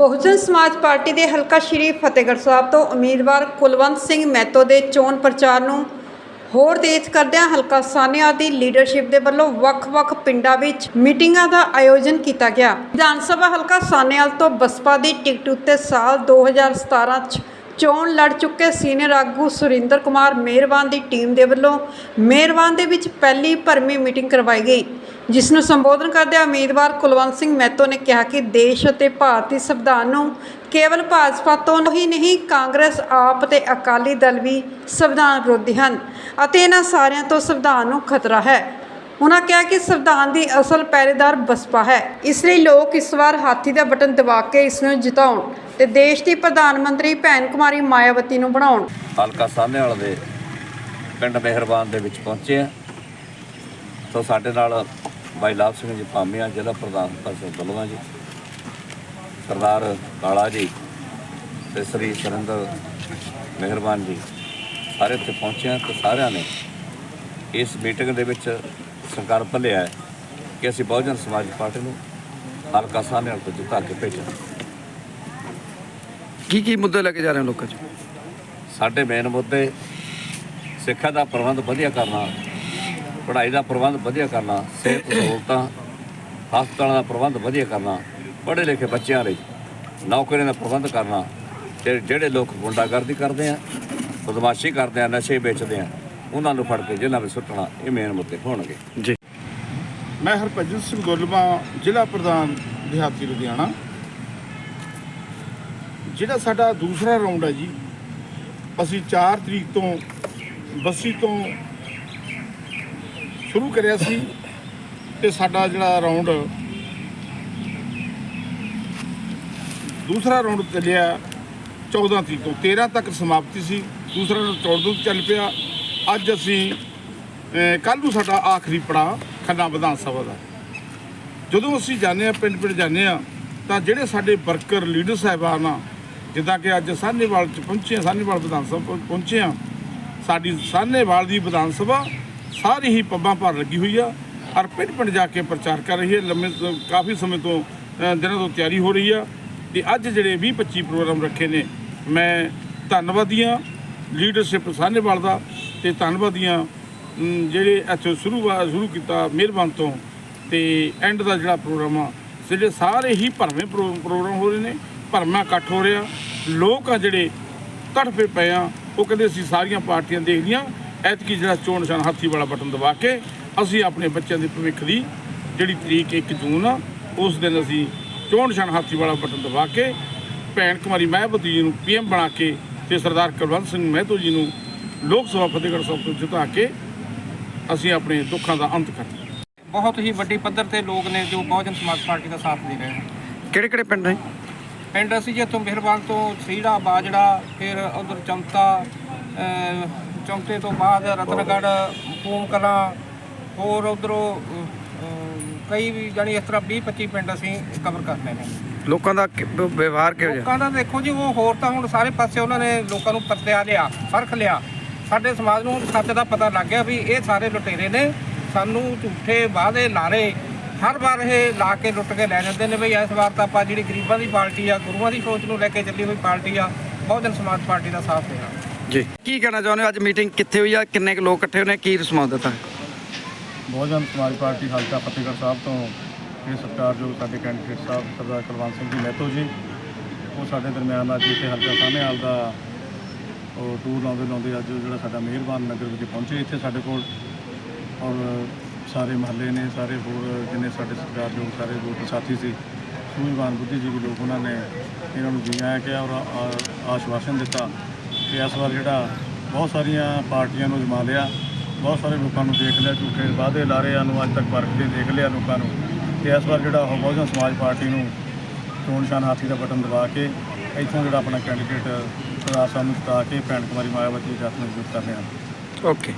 ਬਹੁਜਨ ਸਮਾਜ ਪਾਰਟੀ ਦੇ ਹਲਕਾ ਸ਼੍ਰੀ ਫਤਿਹਗੜ੍ਹ ਸਾਹਿਬ ਤੋਂ ਉਮੀਦਵਾਰ ਕੁਲਵੰਤ ਸਿੰਘ ਮਹਿਤੋ ਦੇ ਚੋਣ ਪ੍ਰਚਾਰ ਨੂੰ ਹੋਰ ਤੇਜ਼ ਕਰਦਿਆਂ ਹਲਕਾ ਸਾਨਿਆ ਦੀ ਲੀਡਰਸ਼ਿਪ ਦੇ ਵੱਲੋਂ ਵੱਖ-ਵੱਖ ਪਿੰਡਾਂ ਵਿੱਚ ਮੀਟਿੰਗਾਂ ਦਾ ਆਯੋਜਨ ਕੀਤਾ ਗਿਆ। ਵਿਧਾਨ ਸਭਾ ਹਲਕਾ ਸਾਨੇਵਾਲ ਤੋਂ ਬਸਪਾ ਦੀ ਟਿਕਟ ਉੱਤੇ ਸਾਲ 2017 ਚ ਚੋਣ ਲੜ ਚੁੱਕੇ ਸੀਨੀਅਰ ਆਗੂ ਸੁਰਿੰਦਰ ਕੁਮਾਰ ਮਿਹਰਬਾਨ ਦੀ ਟੀਮ ਦੇ ਵੱਲੋਂ ਮਿਹਰਬਾਨ ਦੇ ਵਿੱਚ ਪਹਿਲੀ ਭਰਮੀ ਮੀਟਿੰਗ ਕਰਵਾਈ ਗਈ। ਜਿਸ ਨੂੰ ਸੰਬੋਧਨ ਕਰਦਿਆਂ ਉਮੀਦਵਾਰ ਕੁਲਵੰਤ ਸਿੰਘ ਮਹਿਤੋ ਨੇ ਕਿਹਾ ਕਿ ਦੇਸ਼ ਅਤੇ ਭਾਰਤੀ ਸੰਵਿਧਾਨ ਨੂੰ ਕੇਵਲ ਭਾਜਪਾ ਤੋਂ ਹੀ ਨਹੀਂ, ਕਾਂਗਰਸ, ਆਪ ਤੇ ਅਕਾਲੀ ਦਲ ਵੀ ਸੰਵਿਧਾਨ ਵਿਰੋਧੀ ਹਨ ਅਤੇ ਇਹਨਾਂ ਸਾਰਿਆਂ ਤੋਂ ਸੰਵਿਧਾਨ ਨੂੰ ਖਤਰਾ ਹੈ। ਉਹਨਾਂ ਕਿਹਾ ਕਿ ਸੰਵਿਧਾਨ ਦੀ ਅਸਲ ਪਹਿਰੇਦਾਰ ਬਸਪਾ ਹੈ। ਇਸ ਲਈ ਲੋਕ ਇਸ ਵਾਰ ਹਾਥੀ ਦਾ ਬਟਨ ਦਬਾ ਕੇ ਇਸ ਨੂੰ ਜਿਤਾਉਣ ਤੇ ਦੇਸ਼ ਦੀ ਪ੍ਰਧਾਨ ਮੰਤਰੀ ਭੈਣ ਕੁਮਾਰੀ ਮਾਇਆਵਤੀ ਨੂੰ ਬਣਾਉਣ। ਹਲਕਾ ਸਾਹਨੇਵਾਲ ਦੇ ਪਿੰਡ ਮਿਹਰਬਾਨ ਦੇ ਵਿੱਚ ਪਹੁੰਚੇ ਆ। ਸੋ ਸਾਡੇ ਨਾਲ ਬਾਈ ਲਾਭ ਸਿੰਘ ਜੀ ਭਾਮੀਆਂ ਜ਼ਿਲ੍ਹਾ ਪ੍ਰਧਾਨ ਪਾਸੇ ਬਲਵਾ ਜੀ। ਸਰਦਾਰ ਕਾਲਾ ਜੀ ਤੇ ਸ੍ਰੀ ਸੁਰਿੰਦਰ ਮਿਹਰਬਾਨ ਜੀ ਸਾਰੇ ਇੱਥੇ ਪਹੁੰਚੇ ਆ ਤੇ ਸਾਰਿਆਂ ਨੇ ਇਸ ਮੀਟਿੰਗ ਦੇ ਵਿੱਚ ਸੰਕਲਪ ਲਿਆ ਕਿ ਅਸੀਂ ਬਹੁਜਨ ਸਮਾਜ ਪਾਰਟੀ ਨੂੰ ਹਲਕਾ ਸਾਹਨੇਵਾਲ ਤੋਂ ਜਿਤਾ ਕੇ ਭੇਜਾਂਗੇ ਕੀ ਕੀ ਮੁੱਦੇ ਲੈ ਕੇ ਜਾ ਰਹੇ ਹੋ ਲੋਕਾਂ 'ਚ? ਸਾਡੇ ਮੇਨ ਮੁੱਦੇ ਸਿੱਖਿਆ ਦਾ ਪ੍ਰਬੰਧ ਵਧੀਆ ਕਰਨਾ ਪੜ੍ਹਾਈ ਦਾ ਪ੍ਰਬੰਧ ਵਧੀਆ ਕਰਨਾ ਸਿਹਤ ਸਹੂਲਤਾਂ ਹਸਪਤਾਲਾਂ ਦਾ ਪ੍ਰਬੰਧ ਵਧੀਆ ਕਰਨਾ ਪੜ੍ਹੇ ਲਿਖੇ ਬੱਚਿਆਂ ਲਈ ਨੌਕਰੀਆਂ ਦਾ ਪ੍ਰਬੰਧ ਕਰਨਾ ਤੇ ਜਿਹੜੇ ਲੋਕ ਗੁੰਡਾਗਰਦੀ ਕਰਦੇ ਆ ਬਦਮਾਸ਼ੀ ਕਰਦੇ ਆ ਨਸ਼ੇ ਵੇਚਦੇ ਆ ਉਹਨਾਂ ਨੂੰ ਫੜ ਕੇ ਜੇਲ੍ਹਾਂ ਵਿੱਚ ਸੁੱਟਣਾ ਇਹ ਮੇਨ ਮੁੱਦੇ ਹੋਣਗੇ। ਜੀ। ਮੈਂ ਹਰਭਜਨ ਸਿੰਘ ਗੋਲਮਾ ਜ਼ਿਲ੍ਹਾ ਪ੍ਰਧਾਨ ਦਿਹਾਤੀ ਲੁਧਿਆਣਾ। ਜਿਹੜਾ ਸਾਡਾ ਦੂਸਰਾ ਰਾਉਂਡ ਹੈ ਜੀ ਅਸੀਂ 4 ਤਰੀਕ ਤੋਂ ਬੱਸੀ ਤੋਂ ਸ਼ੁਰੂ ਕਰਿਆ ਸੀ ਤੇ ਸਾਡਾ ਜਿਹੜਾ ਰਾਉਂਡ ਦੂਸਰਾ ਰਾਉਂਡ ਚੱਲਿਆ 14 ਤਰੀਕ ਤੋਂ। 13 ਤੱਕ ਸਮਾਪਤੀ ਸੀ। ਦੂਸਰਾ ਰਾਉਂਡ 14 ਤੋਂ ਚੱਲ ਪਿਆ। ਅੱਜ ਅਸੀਂ ਕੱਲ ਨੂੰ ਸਾਡਾ ਆਖਰੀ ਪੜਾ ਖੰਨਾ ਵਿਧਾਨ ਸਭਾ ਦਾ। ਜਦੋਂ ਅਸੀਂ ਜਾਂਦੇ ਆ ਪਿੰਡ ਪਿੰਡ ਜਾਂਦੇ ਆ ਤਾਂ ਜਿਹੜੇ ਸਾਡੇ ਵਰਕਰ, ਲੀਡਰ ਸਾਹਿਬਾਨ ਆ, ਜਿੱਦਾਂ ਕਿ ਅੱਜ ਸਾਹਨੇਵਾਲ ਚ ਪਹੁੰਚੇ ਆ ਸਾਹਨੇਵਾਲ ਵਿਧਾਨ ਸਭਾ ਪਹੁੰਚੇ ਆ ਸਾਡੀ ਸਾਹਨੇਵਾਲ ਦੀ ਵਿਧਾਨ ਸਭਾ ਸਾਰੀ ਹੀ ਪੱਬਾਂ ਭਰ ਲੱਗੀ ਹੋਈ ਆ। ਔਰ ਪਿੰਡ ਪਿੰਡ ਜਾ ਕੇ ਪ੍ਰਚਾਰ ਕਰ ਰਹੀ ਹੈ। ਲੰਮੇ ਕਾਫੀ ਸਮੇਂ ਤੋਂ ਅ, ਦਿਨਾਂ ਤੋਂ ਤਿਆਰੀ ਹੋ ਰਹੀ ਆ। ਤੇ ਅੱਜ ਜਿਹੜੇ 20 25 ਪ੍ਰੋਗਰਾਮ ਰੱਖੇ ਨੇ ਮੈਂ ਧੰਨਵਾਦੀ ਹਾਂ ਲੀਡਰਸ਼ਿਪ ਸਾਹਨੇਵਾਲ ਦਾ ਤੇ ਧੰਨਵਾਦੀ ਹਾਂ ਜਿਹੜੇ ਇੱਥੇ ਸ਼ੁਰੂ ਸ਼ੁਰੂ ਕੀਤਾ ਮਿਹਰਬਾਨ ਤੋਂ। ਤੇ ਐਂਡ ਦਾ ਜਿਹੜਾ ਪ੍ਰੋਗਰਾਮ ਆ ਜਿਹੜੇ ਸਾਰੇ ਹੀ ਭਰਵੇਂ ਪ੍ਰੋ- ਪ੍ਰੋਗਰਾਮ ਹੋ ਰਹੇ ਨੇ ਭਰਮਾ ਇਕੱਠ ਹੋ ਰਿਹਾ ਲੋਕ ਆ ਜਿਹੜੇ ਤੜਫੇ ਪਏ ਆ ਉਹ ਕਹਿੰਦੇ ਅਸੀਂ ਸਾਰੀਆਂ ਪਾਰਟੀਆਂ ਦੇਖ ਲਈਆਂ। ਐਤਕੀ ਜਿਹੜਾ ਚੋਣ ਨਿਸ਼ਾਨ ਹਾਥੀ ਵਾਲਾ ਬਟਨ ਦਬਾ ਕੇ ਅਸੀਂ ਆਪਣੇ ਬੱਚਿਆਂ ਦੇ ਭਵਿੱਖ ਦੀ ਜਿਹੜੀ ਤਰੀਕ 1 ਜੂਨ ਆ ਉਸ ਦਿਨ ਅਸੀਂ ਚੋਣ ਨਿਸ਼ਾਨ ਹਾਥੀ ਵਾਲਾ ਬਟਨ ਦਬਾ ਕੇ ਭੈਣ ਕੁਮਾਰੀ ਮਹਿਬਤੀ ਜੀ ਨੂੰ ਪੀਐਮ ਬਣਾ ਕੇ ਤੇ ਸਰਦਾਰ ਕੁਲਵੰਤ ਸਿੰਘ ਮਹਿਤੋ ਜੀ ਨੂੰ ਲੋਕ ਸਭਾ ਫਤਿਹਗੜ੍ਹ ਸਾਹਿਬ ਤੋਂ ਜਿਤਾ ਕੇ ਅਸੀਂ ਆਪਣੇ ਦੁੱਖਾਂ ਦਾ ਅੰਤ ਕਰਾਂਗੇ ਬਹੁਤ ਹੀ ਵੱਡੀ ਪੱਧਰ ਤੇ ਲੋਕ ਨੇ ਜੋ ਬਹੁਜਨ ਸਮਾਜ ਪਾਰਟੀ ਦਾ ਸਾਥ ਦੇ ਰਹੇ ਨੇ। ਕਿਹੜੇ ਕਿਹੜੇ ਪਿੰਡ ਨੇ? ਪਿੰਡ ਅਸੀਂ ਜੀ ਇੱਥੋਂ ਮਿਹਰਬਾਨ ਤੋਂ ਸੀੜਾ ਬਾਜੜਾ ਫਿਰ ਉਧਰ ਚਮਤਾ ਚਮਤੇ ਤੋਂ ਬਾਅਦ ਰਤਨਗੜ੍ਹ ਪੂਮ ਕਲਾਂ ਹੋਰ ਉਧਰੋਂ ਕਈ ਵੀ ਜਾਣੀ ਇਸ ਤਰ੍ਹਾਂ 20 25 ਪਿੰਡ ਅਸੀਂ ਕਵਰ ਕਰਨੇ ਨੇ। ਲੋਕਾਂ ਦਾ ਕਿ- ਵ- ਵਿਵਹਾਰ ਕਿਹੋ ਜਿਹਾ? ਲੋਕਾਂ ਦਾ ਦੇਖੋ ਜੀ ਉਹ ਹੋਰ ਤਾਂ ਹੁਣ ਸਾਰੇ ਪਾਸੇ ਉਹਨਾਂ ਨੇ ਲੋਕਾਂ ਨੂੰ ਪਰਤਿਆ ਲਿਆ ਫ਼ਰਕ ਲਿਆ। ਸਾਡੇ ਸਮਾਜ ਨੂੰ ਸੱਚ ਦਾ ਪਤਾ ਲੱਗ ਗਿਆ ਵੀ ਇਹ ਸਾਰੇ ਲੁਟੇਰੇ ਨੇ। ਸਾਨੂੰ ਝੂਠੇ ਵਾਅਦੇ ਲਾਰੇ ਹਰ ਵਾਰ ਇਹ ਲਾ ਕੇ ਲੁੱਟ ਕੇ ਲੈ ਜਾਂਦੇ ਨੇ ਬਈ ਇਸ ਵਾਰ ਤਾਂ ਆਪਾਂ ਜਿਹੜੀ ਗਰੀਬਾਂ ਦੀ ਪਾਰਟੀ ਆ ਗੁਰੂਆਂ ਦੀ ਸੋਚ ਨੂੰ ਲੈ ਕੇ ਚੱਲੀ ਹੋਈ ਪਾਰਟੀ ਆ ਬਹੁਜਨ ਸਮਾਜ ਪਾਰਟੀ ਦਾ ਸਾਥ ਦੇਣਾ। ਜੀ। ਕੀ ਕਹਿਣਾ ਚਾਹੁੰਦੇ ਹੋ? ਅੱਜ ਮੀਟਿੰਗ ਕਿੱਥੇ ਹੋਈ ਆ? ਕਿੰਨੇ ਕੁ ਲੋਕ ਇਕੱਠੇ ਹੋਏ ਨੇ? ਕੀ ਰਿਸਪੌਂਸ ਦਿੱਤਾ? ਬਹੁਜਨ ਸਮਾਜ ਪਾਰਟੀ ਹਲਕਾ ਫਤਿਹਗੜ੍ਹ ਸਾਹਿਬ ਤੋਂ ਇਹ ਸਤਿਕਾਰਯੋਗ ਸਾਡੇ ਕੈਂਡੀਡੇਟ ਸਾਹਿਬ ਸਰਦਾਰ ਕੁਲਵੰਤ ਸਿੰਘ ਜੀ ਮਹਿਤੋ ਜੀ। ਉਹ ਸਾਡੇ ਦਰਮਿਆਨ ਅੱਜ ਇੱਥੇ ਹਲਕਾ ਸਾਹਨੇਵਾਲ ਦਾ ਉਹ ਟੂਰ ਲਾਉਂਦੇ ਲਾਉਂਦੇ ਅੱਜ ਜਿਹੜਾ ਸਾਡਾ ਮਿਹਰਬਾਨ ਨਗਰ ਵਿੱਚ ਪਹੁੰਚੇ ਇੱਥੇ ਸਾਡੇ ਕੋਲ। ਔਰ ਸਾਰੇ ਮਹੱਲੇ ਨੇ ਸਾਰੇ ਹੋਰ ਜਿੰਨੇ ਸਾਡੇ ਸਤਿਕਾਰਯੋਗ ਸਾਰੇ ਲੋਕ ਸਾਥੀ ਸੀ ਸੂਝਵਾਨ ਬੁੱਧੀਜੀਵੀ ਲੋਕ ਉਹਨਾਂ ਨੇ ਇਹਨਾਂ ਨੂੰ ਜੀ ਆਇਆ ਕਿਹਾ ਔਰ ਆ- ਆਸ਼ਵਾਸਨ ਦਿੱਤਾ। ਕਿ ਇਸ ਵਾਰ ਜਿਹੜਾ ਬਹੁਤ ਸਾਰੀਆਂ ਪਾਰਟੀਆਂ ਨੂੰ ਜਮਾ ਲਿਆ, ਬਹੁਤ ਸਾਰੇ ਲੋਕਾਂ ਨੂੰ ਦੇਖ ਲਿਆ, ਝੂਠੇ ਵਾਅਦੇ ਲਾਰਿਆਂ ਨੂੰ ਅੱਜ ਤੱਕ ਵਰਤ ਕੇ ਦੇਖ ਲਿਆ ਲੋਕਾਂ ਨੂੰ। ਤੇ ਇਸ ਵਾਰ ਜਿਹੜਾ ਉਹ ਬਹੁਜਨ ਸਮਾਜ ਪਾਰਟੀ ਨੂੰ ਚੋਣ ਨਿਸ਼ਾਨ ਹਾਥੀ ਦਾ ਬਟਨ ਦਬਾ ਕੇ ਇੱਥੋਂ ਜਿਹੜਾ ਆਪਣਾ ਕੈਂਡੀਡੇਟ ਸਰਦਾਰ ਸਾਹਿਬ ਨੂੰ ਜਿਤਾ ਕੇ ਭੈਣ ਕੁਮਾਰੀ ਮਾਇਆਵਤੀ ਜੱਟ ਨੂੰ ਜਿੱਤ ਕਰ ਰਹੇ ਓਕੇ